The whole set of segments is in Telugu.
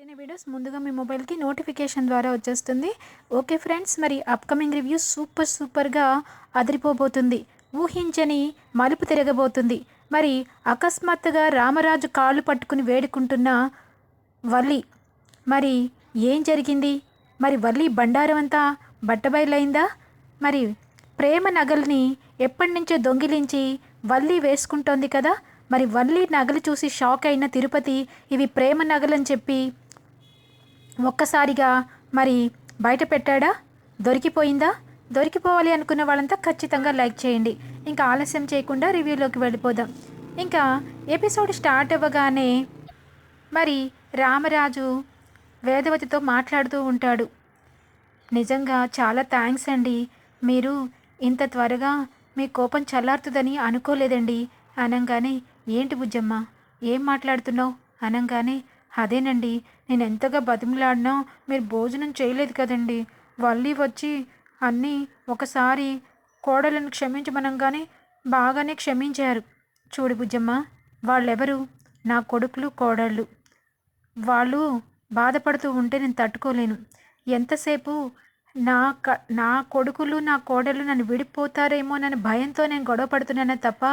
పెట్టిన వీడియోస్ ముందుగా మీ మొబైల్కి నోటిఫికేషన్ ద్వారా వచ్చేస్తుంది. ఓకే ఫ్రెండ్స్ మరి అప్కమింగ్ రివ్యూ సూపర్ సూపర్గా అదిరిపోబోతుంది. ఊహించని మలుపు తిరగబోతుంది. మరి అకస్మాత్తుగా రామరాజు కాళ్ళు పట్టుకుని వేడుకుంటున్న వల్లి మరి ఏం జరిగింది? మరి వల్లి బండారం అంతా బట్టబయలైందా? మరి ప్రేమ నగల్ని ఎప్పటి నుంచో దొంగిలించి వల్లి వేసుకుంటోంది కదా? మరి వల్లి నగలు చూసి షాక్ అయిన తిరుపతి ఇవి ప్రేమ నగలని చెప్పి ఒక్కసారిగా మరి బయట పెట్టాడా? దొరికిపోయిందా? దొరికిపోవాలి అనుకున్న వాళ్ళంతా ఖచ్చితంగా లైక్ చేయండి. ఇంకా ఆలస్యం చేయకుండా రివ్యూలోకి వెళ్ళిపోదాం. ఇంకా ఎపిసోడ్ స్టార్ట్ అవ్వగానే మరి రామరాజు వేదవతితో మాట్లాడుతూ ఉంటాడు. నిజంగా చాలా థ్యాంక్స్ అండి. మీరు ఇంత త్వరగా మీ కోపం చల్లారుతుందని అనుకోలేదండి. అనగానే ఏంటి బుజ్జమ్మ? ఏం మాట్లాడుతున్నావు? అనగానే అదేనండి. నేను ఎంతగా బతిమలాడినా మీరు భోజనం చేయలేదు కదండి. వల్లి వచ్చి అన్నీ ఒకసారి కోడలను క్షమించమనంగానే బాగానే క్షమించారు. చూడు బుజ్జమ్మ వాళ్ళెవరు? నా కొడుకులు కోడళ్ళు. వాళ్ళు బాధపడుతూ ఉంటే నేను తట్టుకోలేను. ఎంతసేపు నా క నా కొడుకులు నా కోడలు నన్ను విడిపోతారేమోనని భయంతో నేను గొడవ పడుతున్నానే తప్ప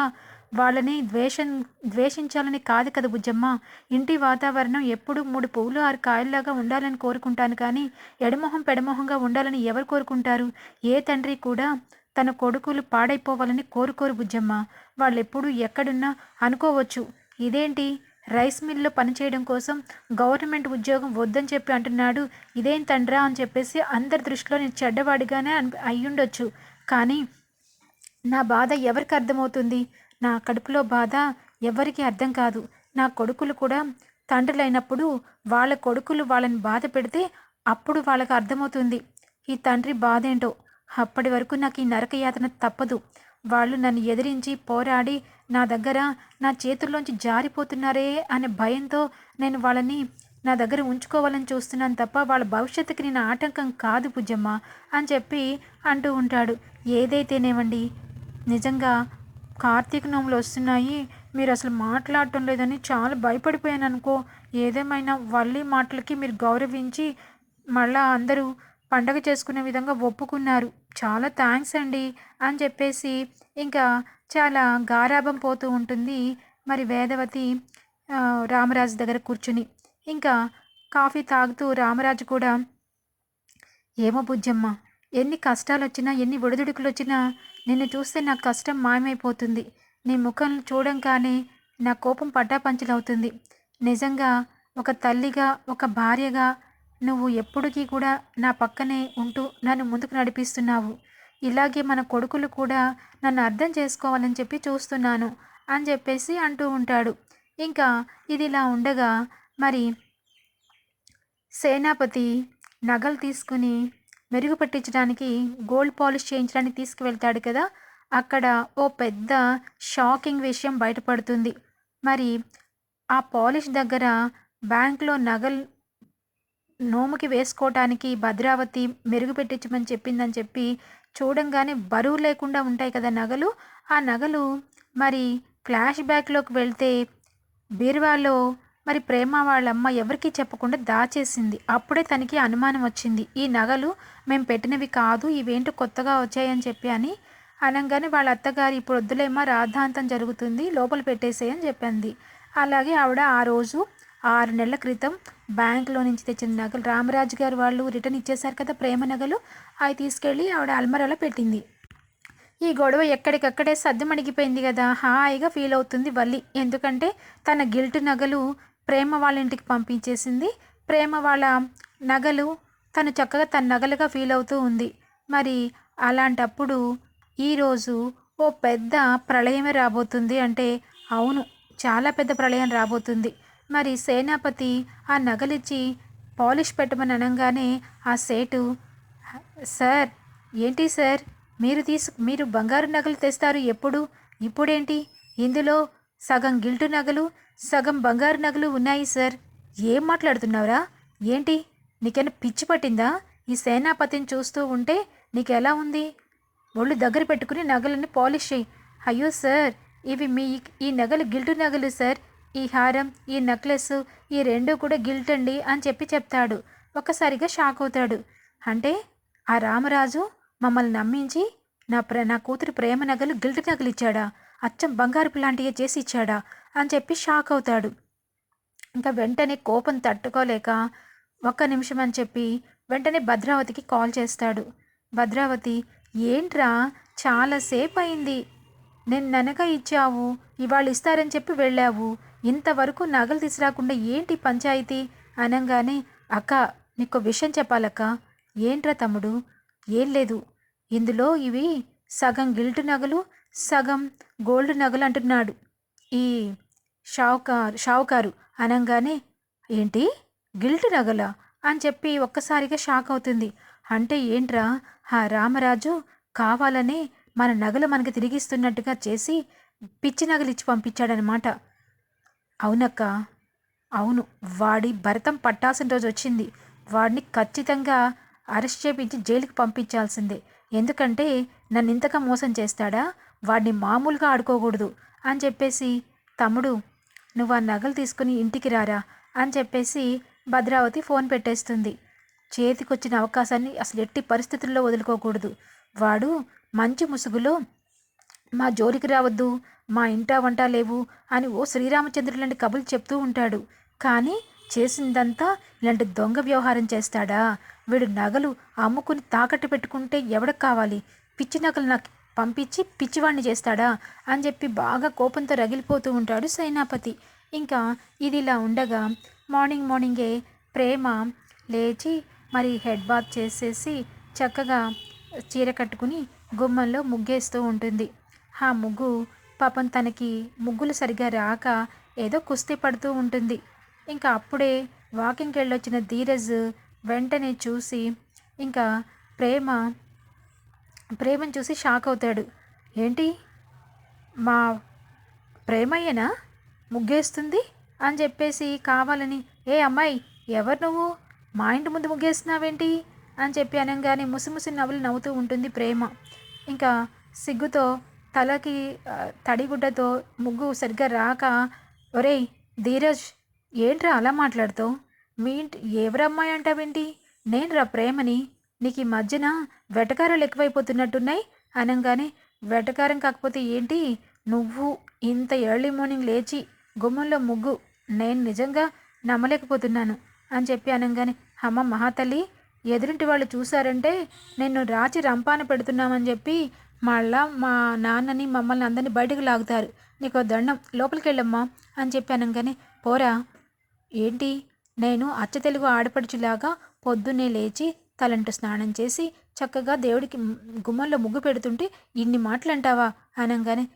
వాళ్ళని ద్వేషం ద్వేషించాలని కాదు కదా బుజ్జమ్మ. ఇంటి వాతావరణం ఎప్పుడు మూడు పువ్వులు ఆరు కాయల్లాగా ఉండాలని కోరుకుంటాను కానీ ఎడమొహం పెడమొహంగా ఉండాలని ఎవరు కోరుకుంటారు? ఏ తండ్రి కూడా తన కొడుకులు పాడైపోవాలని కోరుకోరు బుజ్జమ్మ. వాళ్ళు ఎప్పుడు ఎక్కడున్నా అనుకోవచ్చు. ఇదేంటి? రైస్ మిల్లో పనిచేయడం కోసం గవర్నమెంట్ ఉద్యోగం వద్దని చెప్పి అంటున్నాడు. ఇదేం తండ్రా అని చెప్పేసి అందరి దృష్టిలో నేను చెడ్డవాడిగానే అయ్యుండొచ్చు. కానీ నా బాధ ఎవరికి అర్థమవుతుంది? నా కడుపులో బాధ ఎవరికీ అర్థం కాదు. నా కొడుకులు కూడా తండ్రులైనప్పుడు వాళ్ళ కొడుకులు వాళ్ళని బాధ పెడితే అప్పుడు వాళ్ళకు అర్థమవుతుంది. ఈ తండ్రి బాధ ఏంటో అప్పటి వరకు నాకు ఈ నరకయాతన తప్పదు. వాళ్ళు నన్ను ఎదిరించి పోరాడి నా దగ్గర నా చేతుల్లోంచి జారిపోతున్నారే అనే భయంతో నేను వాళ్ళని నా దగ్గర ఉంచుకోవాలని చూస్తున్నాను తప్ప వాళ్ళ భవిష్యత్తుకి నేను ఆటంకం కాదు బుజ్జమ్మ అని చెప్పి అంటూ ఉంటాడు. ఏదైతేనేమండి? నిజంగా కార్తీక నోములు వస్తున్నాయి. మీరు అసలు మాట్లాడటం లేదని చాలా భయపడిపోయాను అనుకో ఏదేమైనా వల్లి మాటలకి మీరు గౌరవించి మళ్ళా అందరూ పండగ చేసుకునే విధంగా ఒప్పుకున్నారు. చాలా థ్యాంక్స్ అండి అని చెప్పేసి ఇంకా చాలా గారాభం పోతూ ఉంటుంది మరి వేదవతి రామరాజు దగ్గర కూర్చుని. ఇంకా కాఫీ తాగుతూ రామరాజు కూడా ఏమో బుజ్జమ్మ ఎన్ని కష్టాలు వచ్చినా ఎన్ని ఒడిదుడుకులు వచ్చినా నిన్ను చూస్తే నా కష్టం మాయమైపోతుంది. నీ ముఖం చూడంగానే నా కోపం పట్టాపంచలవుతుంది నిజంగా ఒక తల్లిగా ఒక భార్యగా నువ్వు ఎప్పటికీ కూడా నా పక్కనే ఉంటూ నన్ను ముందుకు నడిపిస్తున్నావు. ఇలాగే మన కొడుకులు కూడా నన్ను అర్థం చేసుకోవాలని చెప్పి చూస్తున్నాను అని చెప్పేసి అంటూ ఉంటాడు. ఇంకా ఇది ఇలా ఉండగా మరి సేనాపతి నగలు తీసుకుని మెరుగుపట్టించడానికి గోల్డ్ పాలిష్ చేయించడానికి తీసుకువెళ్తాడు కదా? అక్కడ ఓ పెద్ద షాకింగ్ విషయం బయటపడుతుంది. మరి ఆ పాలిష్ దగ్గర బ్యాంక్లో నగలు నోముకి వేసుకోవటానికి భద్రావతి మెరుగుపెట్టించమని చెప్పిందని చెప్పి చూడంగానే బరువు లేకుండా ఉంటాయి కదా నగలు? ఆ నగలు మరి ఫ్లాష్ బ్యాక్లోకి వెళ్తే బీరువాలో మరి ప్రేమ వాళ్ళమ్మ ఎవరికీ చెప్పకుండా దాచేసింది. అప్పుడే తనకి అనుమానం వచ్చింది. ఈ నగలు మేము పెట్టినవి కాదు ఇవేంటో కొత్తగా వచ్చాయని చెప్పి అని అనగానే వాళ్ళ అత్తగారు ఇప్పుడు వద్దులేమా రాధాంతం జరుగుతుంది లోపల పెట్టేసేయని చెప్పింది. అలాగే ఆవిడ ఆ రోజు ఆరు నెలల క్రితం బ్యాంక్లో నుంచి తెచ్చిన నగలు రామరాజు గారు వాళ్ళు రిటర్న్ ఇచ్చేశారు కదా ప్రేమ నగలు అవి తీసుకెళ్ళి ఆవిడ అల్మరాలో పెట్టింది. ఈ గొడవ ఎక్కడికక్కడే సద్దుమణిగిపోయింది కదా హాయిగా ఫీల్ అవుతుంది వల్లి. ఎందుకంటే తన గిల్ట్ నగలు ప్రేమ వాళ్ళ ఇంటికి పంపించేసింది. ప్రేమ వాళ్ళ నగలు తను చక్కగా తన నగలుగా ఫీల్ అవుతూ ఉంది. మరి అలాంటప్పుడు ఈరోజు ఓ పెద్ద ప్రళయమే రాబోతుంది అంటే అవును చాలా పెద్ద ప్రళయం రాబోతుంది. మరి సేనాపతి ఆ నగలిచ్చి పాలిష్ పెట్టమని అనగానే ఆ సేటు సార్ ఏంటి సార్? మీరు తీసు మీరు బంగారు నగలు తెస్తారు ఎప్పుడు? ఇప్పుడేంటి? ఇందులో సగం గిల్టు నగలు సగం బంగారు నగలు ఉన్నాయి సార్. ఏం మాట్లాడుతున్నావురా? ఏంటి? నీకైనా పిచ్చి పట్టిందా? ఈ సేనాపతిని చూస్తూ ఉంటే నీకు ఎలా ఉంది? ఒళ్ళు దగ్గర పెట్టుకుని నగలని పాలిష్ చేయి అయ్యో సార్ ఇవి మీ ఈ నగలు గిల్టు నగలు సార్. ఈ హారం ఈ నెక్లెస్ ఈ రెండు కూడా గిల్ట్ అండి అని చెప్పి చెప్తాడు. ఒక్కసారిగా షాక్ అవుతాడు. అంటే ఆ రామరాజు మమ్మల్ని నమ్మించి నా ప్ర నా కూతురు ప్రేమ నగలు గిల్ట్ నగలు ఇచ్చాడా అచ్చం బంగారు లాంటివి చేసి ఇచ్చాడా అని చెప్పి షాక్ అవుతాడు. ఇంకా వెంటనే కోపం తట్టుకోలేక ఒక్క నిమిషం అని చెప్పి వెంటనే భద్రావతికి కాల్ చేస్తాడు. భద్రావతి ఏంట్రా? చాలాసేపు అయింది నేను ననక ఇచ్చావు. ఇవాళ ఇస్తారని చెప్పి వెళ్ళావు. ఇంతవరకు నగలు తీసుకురాకుండా ఏంటి పంచాయతీ? అనగానే అక్క నీకు విషయం చెప్పాలక్క. ఏంట్రా తమ్ముడు? ఏం లేదు. ఇందులో ఇవి సగం గిల్ట్ నగలు సగం గోల్డ్ నగలు అంటున్నాడు. ఈ షావుకారు షావుకారు అనగానే ఏంటి? గిల్ట్ నగల? అని చెప్పి ఒక్కసారిగా షాక్ అవుతుంది. అంటే ఏంట్రా? ఆ రామరాజు కావాలనే మన నగలు మనకి తిరిగిస్తున్నట్టుగా చేసి పిచ్చి నగలు ఇచ్చి పంపించాడనమాట. అవునక్క అవును. వాడి భరతం పట్టాల్సిన రోజు వచ్చింది. వాడిని ఖచ్చితంగా అరెస్ట్ చేపించి జైలుకి పంపించాల్సిందే. ఎందుకంటే నన్ను ఇంతగా మోసం చేస్తాడా? వాడిని మామూలుగా ఆడుకోకూడదు అని చెప్పేసి తమ్ముడు నువ్వు ఆ నగలు తీసుకుని ఇంటికి రారా? అని చెప్పేసి భద్రావతి ఫోన్ పెట్టేస్తుంది. చేతికొచ్చిన అవకాశాన్ని అసలు ఎట్టి పరిస్థితుల్లో వదులుకోకూడదు. వాడు మంచి ముసుగులో మా జోలికి రావద్దు మా ఇంటా వంట లేవు అని ఓ శ్రీరామచంద్రులాంటి కబులు చెప్తూ ఉంటాడు. కానీ చేసిందంతా ఇలాంటి దొంగ వ్యవహారం చేస్తాడా? వీడు నగలు అమ్ముకుని తాకట్టు పెట్టుకుంటే ఎవడికి కావాలి? పిచ్చి నగలు నాకు పంపించి పిచ్చివాణ్ణి చేస్తాడా అని చెప్పి బాగా కోపంతో రగిలిపోతూ ఉంటాడు సేనాపతి. ఇంకా ఇది ఇలా ఉండగా మార్నింగ్ మార్నింగే ప్రేమ లేచి మరి హెడ్ బాత్ చేసేసి చక్కగా చీర కట్టుకుని గుమ్మంలో ముగ్గేస్తూ ఉంటుంది. ఆ ముగ్గు పాపం తనకి ముగ్గులు సరిగా రాక ఏదో కుస్తీ పడుతూ ఉంటుంది. ఇంకా అప్పుడే వాకింగ్కి వెళ్ళొచ్చిన ధీరజ్ వెంటనే చూసి ఇంకా ప్రేమ ప్రేమను చూసి షాక్ అవుతాడు. ఏంటి? మా ప్రేమయ్యనా? ముగ్గేస్తుంది? అని చెప్పేసి కావాలని ఏ అమ్మాయి ఎవరు నువ్వు? మా ఇంటి ముందు ముగ్గేస్తున్నావేంటి? అని చెప్పి అనగానే ముసిముసి నవ్వులు నవ్వుతూ ఉంటుంది ప్రేమ. ఇంకా సిగ్గుతో తలకి తడిగుడ్డతో ముగ్గు సరిగ్గా రాక ఒరేయ్ ధీరజ్ ఏంట్రా అలా మాట్లాడుతావు? మీ ఇంటి ఎవరమ్మాయి అంటావేంటి? నేను రా ప్రేమని. నీకు ఈ మధ్యన వెటకారాలు ఎక్కువైపోతున్నట్టున్నాయి? అనగానే వెటకారం కాకపోతే ఏంటి? నువ్వు ఇంత ఎర్లీ మార్నింగ్ లేచి గుమ్మంలో ముగ్గు. నేను నిజంగా నమ్మలేకపోతున్నాను అని చెప్పి అనగానే అమ్మ మహాతల్లి ఎదురింటి వాళ్ళు చూసారంటే నేను రాచి రంపాన పెడుతున్నామని చెప్పి మళ్ళా మా నాన్నని మమ్మల్ని అందరినీ బయటకు లాగుతారు. నీకు దండం లోపలికి వెళ్ళమ్మా అని చెప్పి అనగానే పోరా. ఏంటి? నేను అచ్చ తెలుగు ఆడపడుచులాగా పొద్దున్నే లేచి తలంటు స్నానం చేసి చక్కగా దేవుడికి గుమ్మంలో ముగ్గు పెడుతుంటే ఇన్ని మాటలు అంటావా అనగానే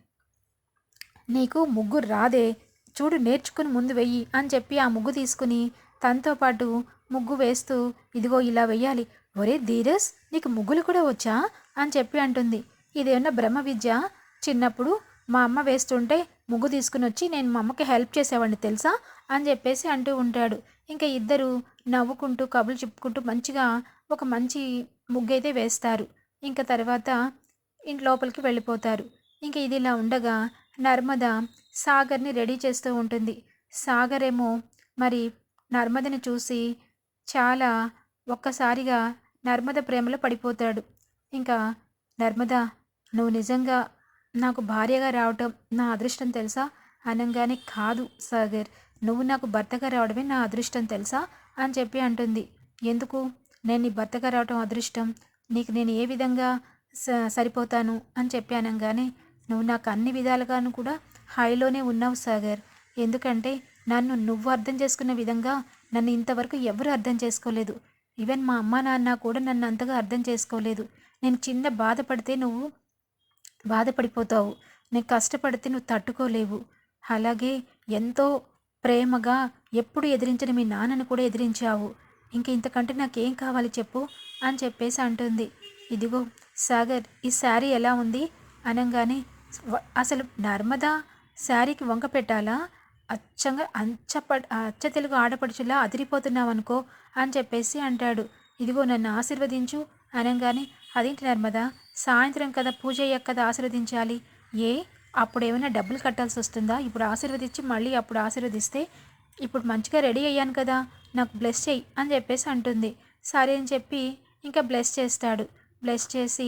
నీకు ముగ్గు రాదే. చూడు నేర్చుకుని ముందు వెయ్యి అని చెప్పి ఆ ముగ్గు తీసుకుని తనతో పాటు ముగ్గు వేస్తూ ఇదిగో ఇలా వెయ్యాలి. ఒరే ధీరస్ నీకు ముగ్గులు కూడా వచ్చా? అని చెప్పి అంటుంది. ఇదేమన్నా బ్రహ్మ విద్య? చిన్నప్పుడు మా అమ్మ వేస్తుంటే ముగ్గు తీసుకుని వచ్చి నేను మా అమ్మకి హెల్ప్ చేసేవాడిని తెలుసా? అని చెప్పేసి అంటూ ఉంటాడు. ఇంకా ఇద్దరు నవ్వుకుంటూ కబులు చెప్పుకుంటూ మంచిగా ఒక మంచి ముగ్గైతే వేస్తారు. ఇంకా తర్వాత ఇంటి లోపలికి వెళ్ళిపోతారు. ఇంకా ఇది ఇలా ఉండగా నర్మద సాగర్ని రెడీ చేస్తూ ఉంటుంది. సాగర్ ఏమో మరి నర్మదని చూసి చాలా ఒక్కసారిగా నర్మద ప్రేమలో పడిపోతాడు. ఇంకా నర్మద నువ్వు నిజంగా నాకు భార్యగా రావటం నా అదృష్టం తెలుసా? అనగానే కాదు సాగర్ నువ్వు నాకు భర్తగా రావడమే నా అదృష్టం తెలుసా? అని చెప్పి అంటుంది. ఎందుకు? నేను నీ భర్తగా రావటం అదృష్టం. నీకు నేను ఏ విధంగా స- సరిపోతాను? అని చెప్పానంగానే నువ్వు నాకు అన్ని విధాలుగాను కూడా హైలోనే ఉన్నావు సాగర్. ఎందుకంటే నన్ను నువ్వు అర్థం చేసుకున్న విధంగా నన్ను ఇంతవరకు ఎవరు అర్థం చేసుకోలేదు. ఈవెన్ మా అమ్మ నాన్న కూడా నన్ను అంతగా అర్థం చేసుకోలేదు. నేను చిన్న బాధపడితే నువ్వు బాధపడిపోతావు. నేను కష్టపడితే నువ్వు తట్టుకోలేవు. అలాగే ఎంతో ప్రేమగా ఎప్పుడు ఎదిరించిన మీ నాన్నను కూడా ఎదిరించావు. ఇంక ఇంతకంటే నాకేం కావాలి చెప్పు అని చెప్పేసి అంటుంది. ఇదిగో సాగర్ ఈ శారీ ఎలా ఉంది? అనగానే అసలు నర్మదా శారీకి వంక పెట్టాలా? అచ్చంగా అంచప అచ్చ తెలుగు ఆడపడుచులా అదిరిపోతున్నావు అనుకో అని చెప్పేసి అంటాడు. ఇదిగో నన్ను ఆశీర్వదించు అనగానే అదేంటి నర్మదా సాయంత్రం కదా పూజ అయ్యాక కదా ఆశీర్వదించాలి? ఏ అప్పుడు ఏమైనా డబ్బులు కట్టాల్సి వస్తుందా? ఇప్పుడు ఆశీర్వదించి మళ్ళీ అప్పుడు ఆశీర్వదిస్తే ఇప్పుడు మంచిగా రెడీ అయ్యాను కదా నాకు బ్లెస్ చెయ్యి అని చెప్పేసి అంటుంది. సరే అని చెప్పి ఇంకా బ్లెస్ చేస్తాడు. బ్లెస్ చేసి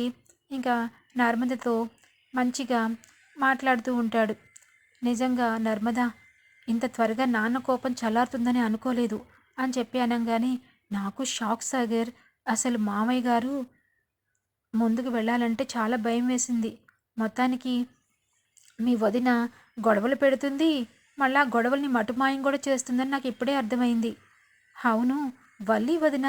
ఇంకా నర్మదతో మంచిగా మాట్లాడుతూ ఉంటాడు. నిజంగా నర్మద ఇంత త్వరగా నాన్న కోపం చల్లారుతుందని అనుకోలేదు అని చెప్పి అనగానే నాకు షాక్ సాగర్ అసలు మామయ్య గారు ముందుకు వెళ్ళాలంటే చాలా భయం వేసింది. మొత్తానికి మీ వదిన గొడవలు పెడుతుంది మళ్ళా గొడవల్ని మటుమాయం కూడా చేస్తుందని నాకు ఇప్పుడే అర్థమైంది. అవును. వల్లి వదిన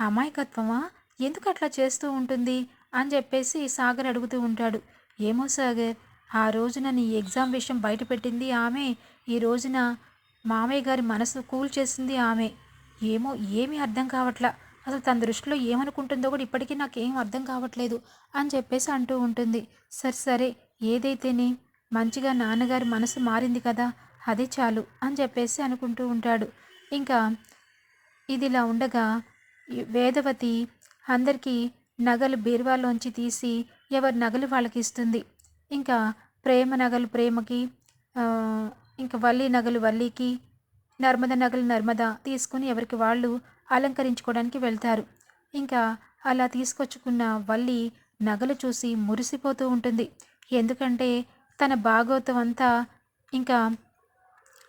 అమాయకత్వమా? ఎందుకు అట్లా చేస్తూ ఉంటుంది? అని చెప్పేసి సాగర్ అడుగుతూ ఉంటాడు. ఏమో సాగర్ ఆ రోజున నీ ఎగ్జామ్ విషయం బయటపెట్టింది ఆమె ఈ రోజున మామయ్య గారి మనసు కూల్ చేసింది ఆమె. ఏమో ఏమీ అర్థం కావట్లా. అసలు తన దృష్టిలో ఏమనుకుంటుందో కూడా ఇప్పటికీ నాకు ఏం అర్థం కావట్లేదు అని చెప్పేసి అంటూ ఉంటుంది. సరే సరే ఏదైతేనే మంచిగా నాన్నగారి మనసు మారింది కదా అదే చాలు అని చెప్పేసి అనుకుంటూ ఉంటాడు. ఇంకా ఇదిలా ఉండగా వేదవతి అందరికీ నగలు బీరువాలోంచి తీసి ఎవరి నగలు వాళ్ళకి ఇస్తుంది ఇంకా ప్రేమ నగలు ప్రేమకి ఇంకా వల్లి నగలు వల్లికి నర్మద నగలు నర్మద తీసుకుని ఎవరికి వాళ్ళు అలంకరించుకోవడానికి వెళ్తారు. ఇంకా అలా తీసుకొచ్చుకున్న వల్లి నగలు చూసి మురిసిపోతూ ఉంటుంది. ఎందుకంటే తన భాగవతం అంతా ఇంకా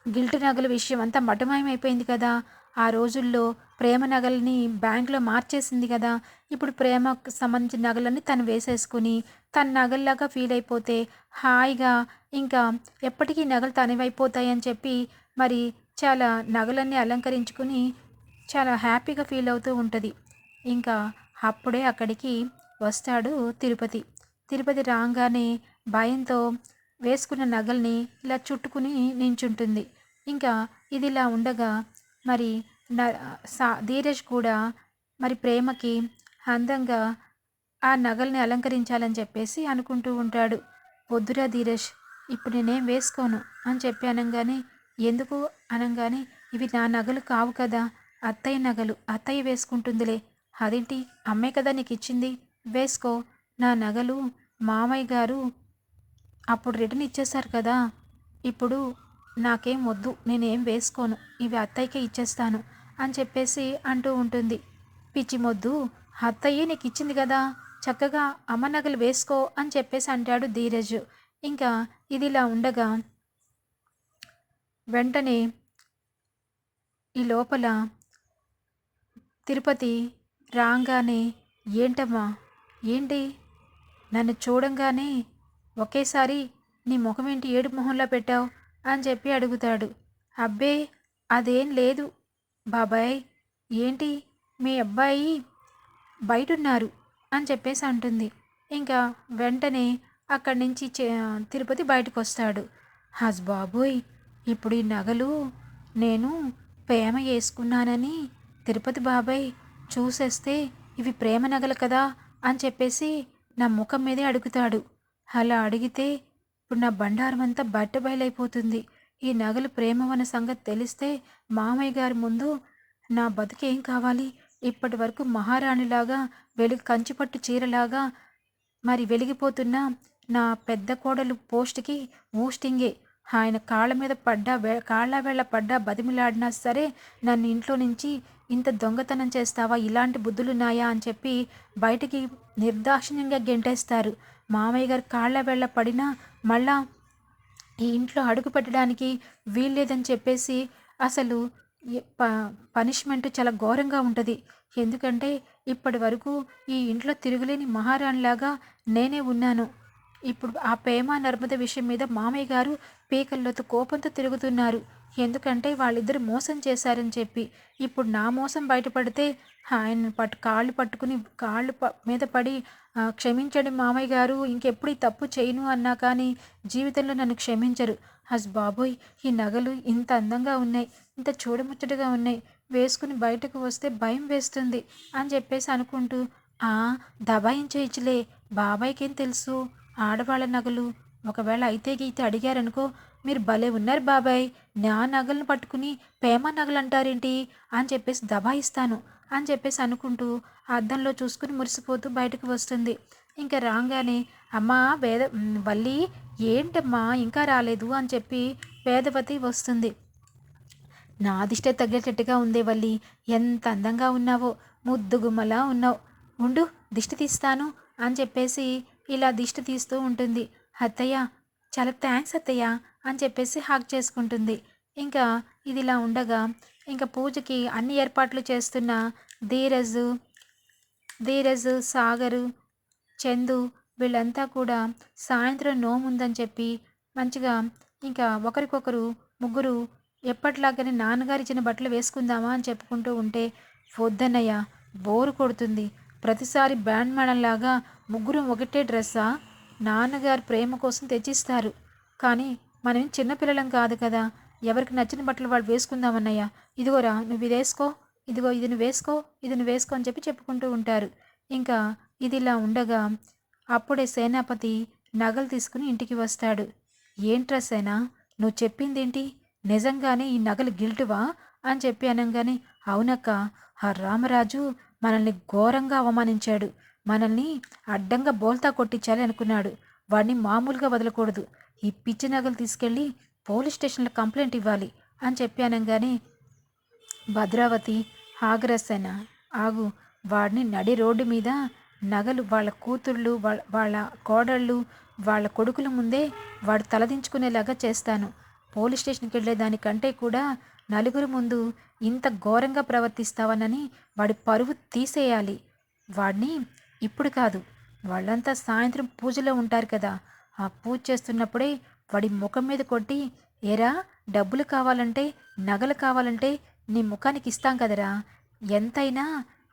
గిల్ట్ నగల విషయం అంతా మటమాయమైపోయింది కదా. ఆ రోజుల్లో ప్రేమ నగల్ని బ్యాంకులో మార్చేసింది కదా. ఇప్పుడు ప్రేమకు సంబంధించిన నగలన్నీ తను వేసేసుకుని తన నగల్లాగా ఫీల్ అయిపోతే హాయిగా ఇంకా ఎప్పటికీ నగలు తనవైపోతాయని చెప్పి మరి చాలా నగలన్నీ అలంకరించుకుని చాలా హ్యాపీగా ఫీల్ అవుతూ ఉంటుంది. ఇంకా అప్పుడే అక్కడికి వస్తాడు తిరుపతి. తిరుపతి రాగానే భయంతో వేసుకున్న నగల్ని ఇలా చుట్టుకుని నించుంటుంది. ఇంకా ఇది ఇలా ఉండగా మరి సా ధీరజ్ కూడా మరి ప్రేమకి అందంగా ఆ నగల్ని అలంకరించాలని చెప్పేసి అనుకుంటూ ఉంటాడు. వద్దురా ధీరజ్ ఇప్పుడు నేనేం వేసుకోను అని చెప్పి అనగానే ఎందుకు? అనగానే ఇవి నా నగలు కావు కదా అత్తయ్య నగలు అత్తయ్య వేసుకుంటుందిలే. అదేంటి? అమ్మే కదా నీకు ఇచ్చింది. వేసుకో. నా నగలు మామయ్య గారు అప్పుడు రిటర్న్ ఇచ్చేశారు కదా. ఇప్పుడు నాకేం వద్దు నేనేం వేసుకోను ఇవి అత్తయ్యకే ఇచ్చేస్తాను అని చెప్పేసి అంటూ ఉంటుంది. పిచ్చి మొద్దు అత్తయ్యే నీకు ఇచ్చింది కదా చక్కగా అమ్మ నగలు వేసుకో అని చెప్పేసి అంటాడు ధీరజ్. ఇంకా ఇదిలా ఉండగా వెంటనే ఈ లోపల తిరుపతి రాగానే ఏంటమ్మా ఏంటి? నన్ను చూడంగానే ఒకేసారి నీ ముఖం ఏంటి ఏడు మొహంలో పెట్టావు? అని చెప్పి అడుగుతాడు. అబ్బే అదేం లేదు. బాబాయ్ ఏంటి? మీ అబ్బాయి బయటున్నారు అని చెప్పేసి అంటుంది. ఇంకా వెంటనే అక్కడి నుంచి చే- తిరుపతి బయటకు వస్తాడు హస్ బాబోయ్ ఇప్పుడు ఈ నగలు నేను ప్రేమ వేసుకున్నానని తిరుపతి బాబాయ్ చూసేస్తే ఇవి ప్రేమ నగలు కదా అని చెప్పేసి నా ముఖం మీదే అడుగుతాడు. అలా అడిగితే ఇప్పుడు నా బండారం అంతా బట్ట బయలైపోతుంది ఈ నగలు ప్రేమవన సంగతి తెలిస్తే మామయ్య గారి ముందు నా బతుకేం కావాలి? ఇప్పటి వరకు మహారాణిలాగా వెలుగు కంచిపట్టు చీరలాగా మరి వెలిగిపోతున్న నా పెద్ద కోడలు పోస్ట్కి ఊస్టింగే ఆయన కాళ్ళ మీద పడ్డా వే- కాళ్ళ వేళ్ళ పడ్డా బతిమిలాడినా సరే నన్ను ఇంట్లో నుంచి ఇంత దొంగతనం చేస్తావా? ఇలాంటి బుద్ధులున్నాయా? అని చెప్పి బయటికి నిర్దాక్షిణ్యంగా గెంటేస్తారు. మామయ్య గారు కాళ్ళ వేళ్ళ పడినా మళ్ళా ఈ ఇంట్లో అడుగు పెట్టడానికి వీల్లేదని చెప్పేసి అసలు ప పనిష్మెంట్ చాలా ఘోరంగా ఉంటుంది. ఎందుకంటే ఇప్పటి వరకు ఈ ఇంట్లో తిరుగులేని మహారాణిలాగా నేనే ఉన్నాను. ఇప్పుడు ఆ ప్రేమ నర్మద విషయం మీద మామయ్య గారు పీకల్లోతో కోపంతో తిరుగుతున్నారు. ఎందుకంటే వాళ్ళిద్దరు మోసం చేశారని చెప్పి. ఇప్పుడు నా మోసం బయటపడితే ఆయన పట్టు కాళ్ళు పట్టుకుని కాళ్ళు ప మీద పడి క్షమించండి మామయ్య గారు ఇంకెప్పుడు ఈ తప్పు చేయను అన్నా కానీ జీవితంలో నన్ను క్షమించరు. హస్ బాబోయ్ ఈ నగలు ఇంత అందంగా ఉన్నాయి ఇంత చూడముచ్చటగా ఉన్నాయి వేసుకుని బయటకు వస్తే భయం వేస్తుంది అని చెప్పేసి అనుకుంటూ ఆ దబాయించేయచ్చులే బాబాయ్కేం తెలుసు? ఆడవాళ్ళ నగలు ఒకవేళ అయితే గీత అడిగారనుకో మీరు భలే ఉన్నారు బాబాయ్ నా నగలను పట్టుకుని పేమ నగలు అంటారేంటి అని చెప్పేసి దబాయిస్తాను. అని చెప్పేసి అనుకుంటూ అద్దంలో చూసుకుని మురిసిపోతూ బయటకు వస్తుంది. ఇంకా రాగానే అమ్మా వేద మ్, వల్లి ఏంటమ్మా ఇంకా రాలేదు అని చెప్పి వేదవతి వస్తుంది. నా దిష్టే తగ్గేటట్టుగా ఉందే వల్లి ఎంత అందంగా ఉన్నావో ముద్దుగుమ్మలా ఉన్నావు. ఉండు దిష్టి తీస్తాను అని చెప్పేసి ఇలా దిష్టి తీస్తూ ఉంటుంది. అత్తయ్య చాలా థ్యాంక్స్ అత్తయ్య అని చెప్పేసి హాక్ చేసుకుంటుంది. ఇంకా ఇది ఇలా ఉండగా ఇంకా పూజకి అన్ని ఏర్పాట్లు చేస్తున్న ధీరజ్ ధీరజ్ సాగరు చందు వీళ్ళంతా కూడా సాయంత్రం నోముందని చెప్పి మంచిగా ఇంకా ఒకరికొకరు ముగ్గురు ఎప్పటిలాగానే నాన్నగారు ఇచ్చిన బట్టలు వేసుకుందామా అని చెప్పుకుంటూ ఉంటే వద్దన్నయ్య బోరు కొడుతుంది. ప్రతిసారి బ్యాండ్ మేడంలాగా ముగ్గురు ఒకటే డ్రెస్సా? నాన్నగారు ప్రేమ కోసం తెచ్చిస్తారు. కానీ మనం చిన్నపిల్లలం కాదు కదా. ఎవరికి నచ్చిన బట్టలు వాళ్ళు వేసుకుందామన్నయ్య. ఇదిగోరా నువ్వు ఇది వేసుకో ఇదిగో ఇది నువ్వు వేసుకో ఇది నువ్వు వేసుకో అని చెప్పి చెప్పుకుంటూ ఉంటారు. ఇంకా ఇది ఇలా ఉండగా అప్పుడే సేనాపతి నగలు తీసుకుని ఇంటికి వస్తాడు. ఏంట్రా సేనా నువ్వు చెప్పిందేంటి? నిజంగానే ఈ నగలు గిల్టువా? అని చెప్పి అనగానే అవునక్క ఆ రామరాజు మనల్ని ఘోరంగా అవమానించాడు. మనల్ని అడ్డంగా బోల్తా కొట్టించాలి అనుకున్నాడు. వాడిని మామూలుగా వదలకూడదు. ఈ పిచ్చి నగలు తీసుకెళ్ళి పోలీస్ స్టేషన్లో కంప్లైంట్ ఇవ్వాలి అని చెప్పి అనగానే భద్రావతి ఆగ్రసేన ఆగు వాడిని నడి రోడ్డు మీద నగలు వాళ్ళ కూతుళ్ళు వాళ్ళ వాళ్ళ కోడళ్ళు వాళ్ళ కొడుకుల ముందే వాడు తలదించుకునేలాగా చేస్తాను. పోలీస్ స్టేషన్కి వెళ్ళే దానికంటే కూడా నలుగురు ముందు ఇంత ఘోరంగా ప్రవర్తిస్తావనని వాడి పరువు తీసేయాలి. వాడిని ఇప్పుడు కాదు వాళ్ళంతా సాయంత్రం పూజలో ఉంటారు కదా ఆ పూజ చేస్తున్నప్పుడే వాడి ముఖం మీద కొట్టి ఏరా డబ్బులు కావాలంటే నగలు కావాలంటే నీ ముఖానికి ఇస్తాం కదరా. ఎంతైనా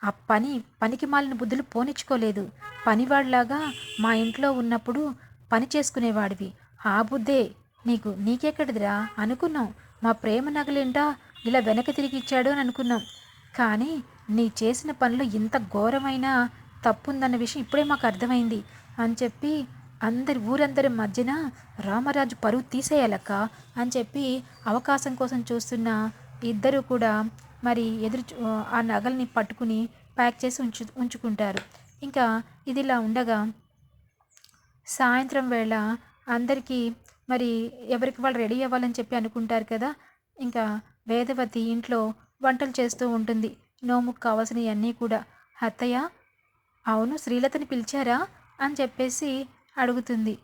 ఆ పని పనికి మాలిన బుద్ధులు పోనిచ్చుకోలేదు. పనివాడిలాగా మా ఇంట్లో ఉన్నప్పుడు పని చేసుకునేవాడివి. ఆ బుద్ధే నీకు నీకెక్కడిదిరా? అనుకున్నాం. మా ప్రేమ నగలేంటా ఇలా వెనక తిరిగి ఇచ్చాడు అని అనుకున్నాం. కానీ నీ చేసిన పనిలో ఇంత ఘోరమైన తప్పుందన్న విషయం ఇప్పుడే మాకు అర్థమైంది అని చెప్పి అందరి ఊరందరి మధ్యన రామరాజు పరువు తీసేయాలక్క అని చెప్పి అవకాశం కోసం చూస్తున్న ఇద్దరు కూడా మరి ఎదురు ఆ నగల్ని పట్టుకుని ప్యాక్ చేసి ఉంచు ఉంచుకుంటారు. ఇంకా ఇది ఇలా ఉండగా సాయంత్రం వేళ అందరికీ మరి ఎవరికి వాళ్ళు రెడీ అవ్వాలని చెప్పి అనుకుంటారు కదా ఇంకా వేదవతి ఇంట్లో వంటలు చేస్తూ ఉంటుంది. నోముకు కావాల్సినవన్నీ కూడా. అత్తయ్య అవును శ్రీలతని పిలిచారా అని చెప్పేసి అడుగుతుంది.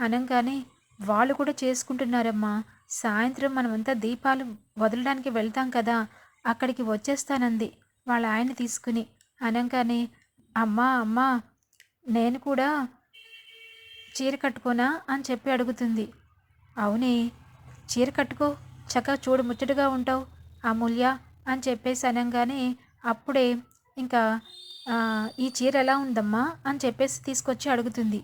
అనగానే వాళ్ళు కూడా చేసుకుంటున్నారమ్మా. సాయంత్రం మనమంతా దీపాలు వదలడానికి వెళ్తాం కదా. అక్కడికి వచ్చేస్తానంది. వాళ్ళ ఆయన తీసుకుని అనగానే అమ్మా అమ్మా నేను కూడా చీర కట్టుకోనా? అని చెప్పి అడుగుతుంది. అవునే చీర కట్టుకో. చక్కగా చూడు ముచ్చటగా ఉంటావు అమూల్య అని చెప్పేసి అనగానే అప్పుడే ఇంకా ఈ చీర ఎలా ఉందమ్మా? అని చెప్పేసి తీసుకొచ్చి అడుగుతుంది.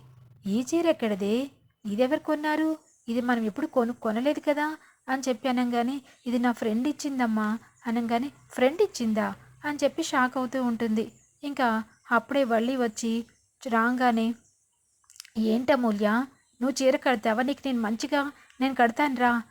ఈ చీర ఎక్కడదే? ఇది ఎవరు కొన్నారు? ఇది మనం ఎప్పుడు కొను కొనలేదు కదా? అని చెప్పి అనగానే ఇది నా ఫ్రెండ్ ఇచ్చిందమ్మా. అనగానే ఫ్రెండ్ ఇచ్చిందా? అని చెప్పి షాక్ అవుతూ ఉంటుంది. ఇంకా అప్పుడే వళ్ళీ వచ్చి రాగానే ఏంటమూల్య నువ్వు చీర కడతావా? నీకు నేను మంచిగా నేను కడతానురా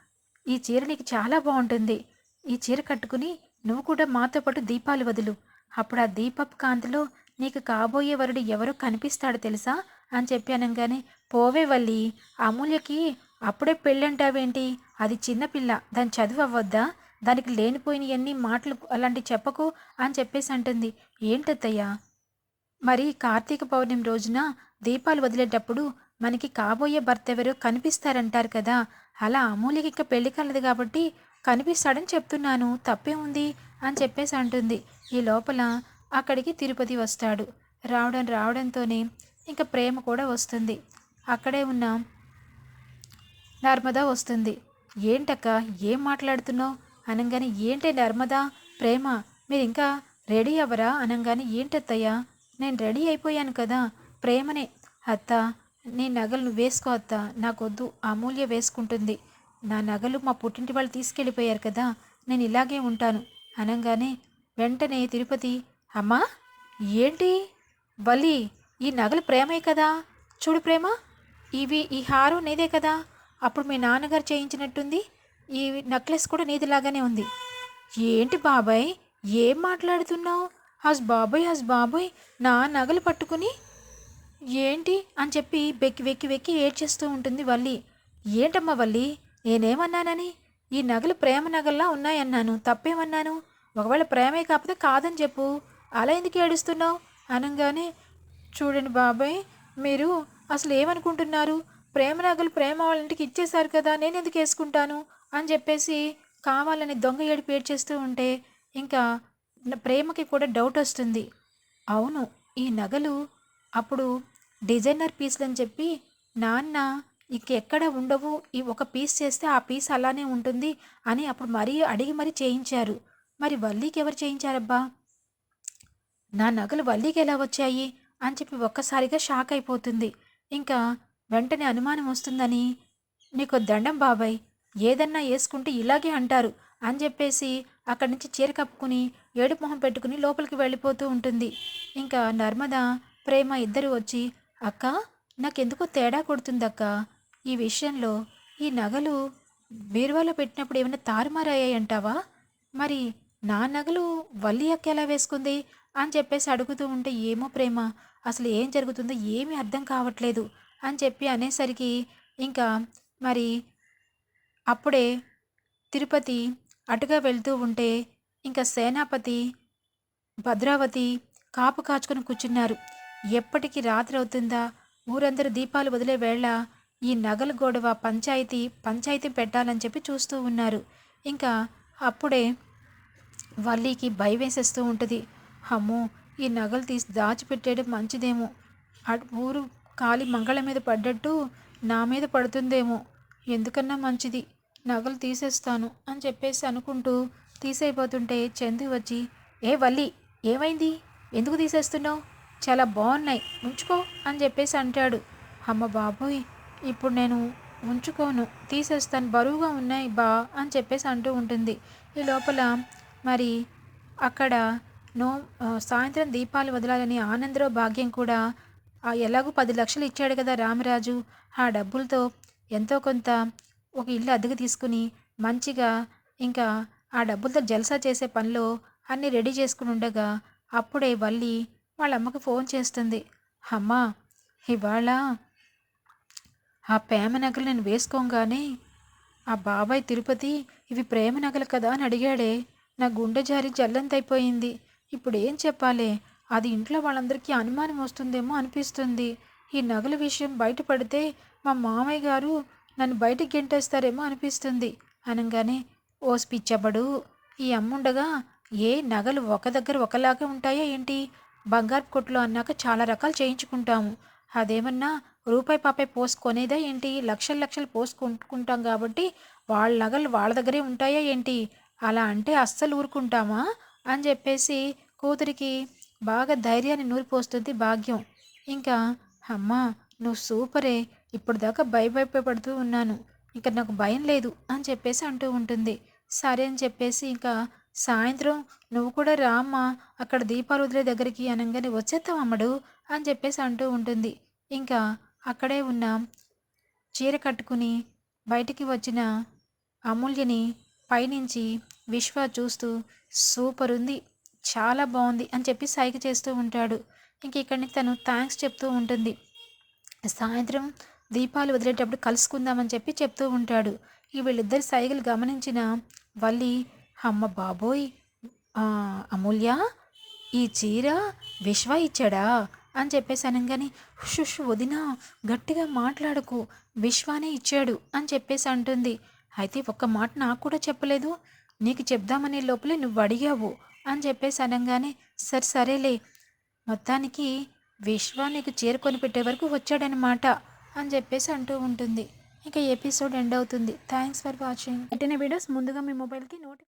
ఈ చీర నీకు చాలా బాగుంటుంది. ఈ చీర కట్టుకుని నువ్వు కూడా మాతో పాటు దీపాలు వదులు. అప్పుడు ఆ దీపపు కాంతిలో నీకు కాబోయే వరుడు ఎవరో కనిపిస్తాడు తెలుసా? అని చెప్పి అనగానే పోవే వల్లి. అమూల్యకి అప్పుడే పెళ్ళంటావేంటి? అది చిన్నపిల్ల దాని చదువు అవ్వద్దా? దానికి లేనిపోయినవన్నీ మాటలు అలాంటి చెప్పకు అని చెప్పేసి అంటుంది. ఏంటత్తయ్యా? మరి కార్తీక పౌర్ణమి రోజున దీపాలు వదిలేటప్పుడు మనకి కాబోయే భర్త ఎవరో కనిపిస్తారంటారు కదా. అలా అమూల్యకి ఇంకా పెళ్ళి కలదు కాబట్టి కనిపిస్తాడని చెప్తున్నాను. తప్పే ఉంది అని చెప్పేసి అంటుంది. ఈ లోపల అక్కడికి తిరుపతి వస్తాడు. రావడం రావడంతోనే ఇంకా ప్రేమ కూడా వస్తుంది. అక్కడే ఉన్న నర్మదా వస్తుంది. ఏంటక్క ఏం మాట్లాడుతున్నావు? అనగానే ఏంటి నర్మదా ప్రేమ మీరు ఇంకా రెడీ అవ్వరా? అనగానే ఏంటత్తయ్యా నేను రెడీ అయిపోయాను కదా ప్రేమనే. అత్త నీ నగలు నువ్వు వేసుకో అత్త నాకొద్దు అమూల్య వేసుకుంటుంది. నా నగలు మా పుట్టింటి వాళ్ళు తీసుకెళ్ళిపోయారు కదా నేను ఇలాగే ఉంటాను. అనగానే వెంటనే తిరుపతి. అమ్మా ఏంటి? బలి ఈ నగలు ప్రేమే కదా? చూడు ప్రేమ ఇవి ఈ హారం నీదే కదా? అప్పుడు మీ నాన్నగారు చేయించినట్టుంది. ఈ నెక్లెస్ కూడా నీదిలాగానే ఉంది. ఏంటి బాబాయ్ ఏం మాట్లాడుతున్నావు? హస్ బాబాయ్ హస్ బాబాయ్ నా నగలు పట్టుకుని. ఏంటి? అని చెప్పి వెక్కి వెక్కి వెక్కి ఏడ్చేస్తూ ఉంటుంది వల్లి. ఏంటమ్మా వల్లి నేనేమన్నానని? ఈ నగలు ప్రేమ నగల్లా ఉన్నాయన్నాను. తప్పేమన్నాను? ఒకవేళ ప్రేమే కాకపోతే కాదని చెప్పు. అలా ఎందుకు ఏడుస్తున్నావు? అనగానే చూడండి బాబాయ్ మీరు అసలు ఏమనుకుంటున్నారు? ప్రేమ నగలు ప్రేమ వాళ్ళ ఇంటికి ఇచ్చేశారు కదా నేను ఎందుకు వేసుకుంటాను? అని చెప్పేసి కావాలని దొంగ ఏడుపు ఏడ్చేస్తూ ఉంటే ఇంకా ప్రేమకి కూడా డౌట్ వస్తుంది. అవును ఈ నగలు అప్పుడు డిజైనర్ పీస్లు అని చెప్పి నాన్న ఇంకెక్కడ ఉండవు ఈ ఒక పీస్ చేస్తే ఆ పీస్ అలానే ఉంటుంది అని అప్పుడు మరీ అడిగి మరీ చేయించారు. మరి వల్లీకి ఎవరు చేయించారబ్బా? నా నగలు వల్లీకి ఎలా వచ్చాయి? అని చెప్పి ఒక్కసారిగా షాక్ అయిపోతుంది. ఇంకా వెంటనే అనుమానం వస్తుందని నీకు దండం బాబాయ్ ఏదన్నా వేసుకుంటే ఇలాగే అంటారు అని చెప్పేసి అక్కడి నుంచి చీర కప్పుకుని ఏడుపు మొహం పెట్టుకుని లోపలికి వెళ్ళిపోతూ ఉంటుంది. ఇంకా నర్మద ప్రేమ ఇద్దరు వచ్చి అక్క నాకెందుకో తేడా కొడుతుందక్క. ఈ విషయంలో ఈ నగలు బీరువాలో పెట్టినప్పుడు ఏమైనా తారుమారయ్యాయంటావా? మరి నా నగలు వల్లి అక్క ఎలా వేసుకుంది? అని చెప్పేసి అడుగుతూ ఉంటే ఏమో ప్రేమ అసలు ఏం జరుగుతుందో ఏమీ అర్థం కావట్లేదు అని చెప్పి అనేసరికి ఇంకా మరి అప్పుడే తిరుపతి అటుగా వెళ్తూ ఉంటే ఇంకా సేనాపతి భద్రావతి కాపు కాచుకొని కూర్చున్నారు. ఎప్పటికి రాత్రి అవుతుందా? ఊరందరూ దీపాలు వదిలే వేళ ఈ నగల గొడవ పంచాయతీ పంచాయతీ పెట్టాలని చెప్పి చూస్తూ ఉన్నారు. ఇంకా అప్పుడే వల్లీకి భయం వేసేస్తూ ఉంటుంది. అమ్మో ఈ నగలు తీసి దాచిపెట్టేయడం మంచిదేమో. అటు ఊరు కాలి మంగళ మీద పడ్డట్టు నా మీద పడుతుందేమో. ఎందుకన్నా మంచిది? నగలు తీసేస్తాను అని చెప్పేసి అనుకుంటూ తీసైపోతుంటే చందు వచ్చి ఏ వల్లి ఏమైంది? ఎందుకు తీసేస్తున్నావు? చాలా బాగున్నాయి ఉంచుకో అని చెప్పేసి అంటాడు. అమ్మ బాబోయ్ ఇప్పుడు నేను ఉంచుకోను తీసేస్తాను బరువుగా ఉన్నాయి బా అని చెప్పేసి అంటూ ఉంటుంది. ఈ లోపల మరి అక్కడ నో సాయంత్రం దీపాలు వదలాలని ఆనందరావు భాగ్యం కూడా ఆ ఎలాగో పది లక్షలు ఇచ్చాడు కదా రామరాజు. ఆ డబ్బులతో ఎంతో కొంత ఒక ఇల్లు అద్దెకు తీసుకుని మంచిగా ఇంకా ఆ డబ్బులతో జల్సా చేసే పనిలో అన్నీ రెడీ చేసుకుని ఉండగా అప్పుడే వల్లి వాళ్ళ అమ్మకు ఫోన్ చేస్తుంది. అమ్మా ఇవాళ ఆ ప్రేమ నగలు నేను వేసుకోగానే ఆ బాబాయ్ తిరుపతి ఇవి ప్రేమ నగలు కదా అని అడిగాడే. నా గుండె జారి జల్లంతైపోయింది. ఇప్పుడు ఏం చెప్పాలి? అది ఇంట్లో వాళ్ళందరికీ అనుమానం వస్తుందేమో అనిపిస్తుంది. ఈ నగల విషయం బయటపడితే మా మామయ్య గారు నన్ను బయటికి గెంటేస్తారేమో అనిపిస్తుంది. అనగానే ఓ పిచ్చబడు ఈ అమ్ముండగా ఏ నగలు ఒక దగ్గర ఒకలాగే ఉంటాయా ఏంటి? బంగారు కొట్లో అన్నాక చాలా రకాలు చేయించుకుంటాము. అదేమన్నా రూపాయి పాపాయి పోసుకొనేదా ఏంటి? లక్షలు లక్షలు పోసుకుంటుకుంటాం కాబట్టి వాళ్ళ నగలు వాళ్ళ దగ్గరే ఉంటాయా ఏంటి? అలా అంటే అస్సలు ఊరుకుంటామా? అని చెప్పేసి కూతురికి బాగా ధైర్యాన్ని నూరిపోస్తుంది భాగ్యం. ఇంకా అమ్మా నువ్వు సూపరే. ఇప్పుడు దాకా భయభయపడుతూ ఉన్నాను. ఇంకా నాకు భయం లేదు అని చెప్పేసి అంటూ ఉంటుంది. సరే అని చెప్పేసి ఇంకా సాయంత్రం నువ్వు కూడా రామ్మా అక్కడ దీపాలు వదిలే దగ్గరికి అనగానే వచ్చేస్తావు అమ్మడు అని చెప్పేసి అంటూ ఉంటుంది. ఇంకా అక్కడే ఉన్న చీర కట్టుకుని బయటికి వచ్చిన అమూల్యని పైనుంచి విశ్వ చూస్తూ సూపర్ ఉంది చాలా బాగుంది అని చెప్పి సైగ చేస్తూ ఉంటాడు. ఇంక ఇక్కడి నుంచి తను థ్యాంక్స్ చెప్తూ ఉంటుంది. సాయంత్రం దీపాలు వదిలేటప్పుడు కలుసుకుందామని చెప్పి చెప్తూ ఉంటాడు. ఈ వీళ్ళిద్దరి సైగలు గమనించిన వల్లి అమ్మ బాబోయ్ అమూల్య ఈ చీర విశ్వ ఇచ్చాడా? అని చెప్పేసి అనగానే షుష్ వదినా గట్టిగా మాట్లాడకు విశ్వానే ఇచ్చాడు అని చెప్పేసి అంటుంది. అయితే ఒక్క మాట నాకు కూడా చెప్పలేదు. నీకు చెప్దామనే లోపలే నువ్వు అడిగావు అని చెప్పేసి అనగానే సరే సరేలే. మొత్తానికి విశ్వ నీకు చేరుకొని పెట్టే వరకు వచ్చాడనమాట అని చెప్పేసి అంటూ ఉంటుంది. ఇంకా ఎపిసోడ్ ఎండ్ అవుతుంది. Thanks for watching. పెట్టిన వీడియోస్ ముందుగా మీ మొబైల్కి నోటి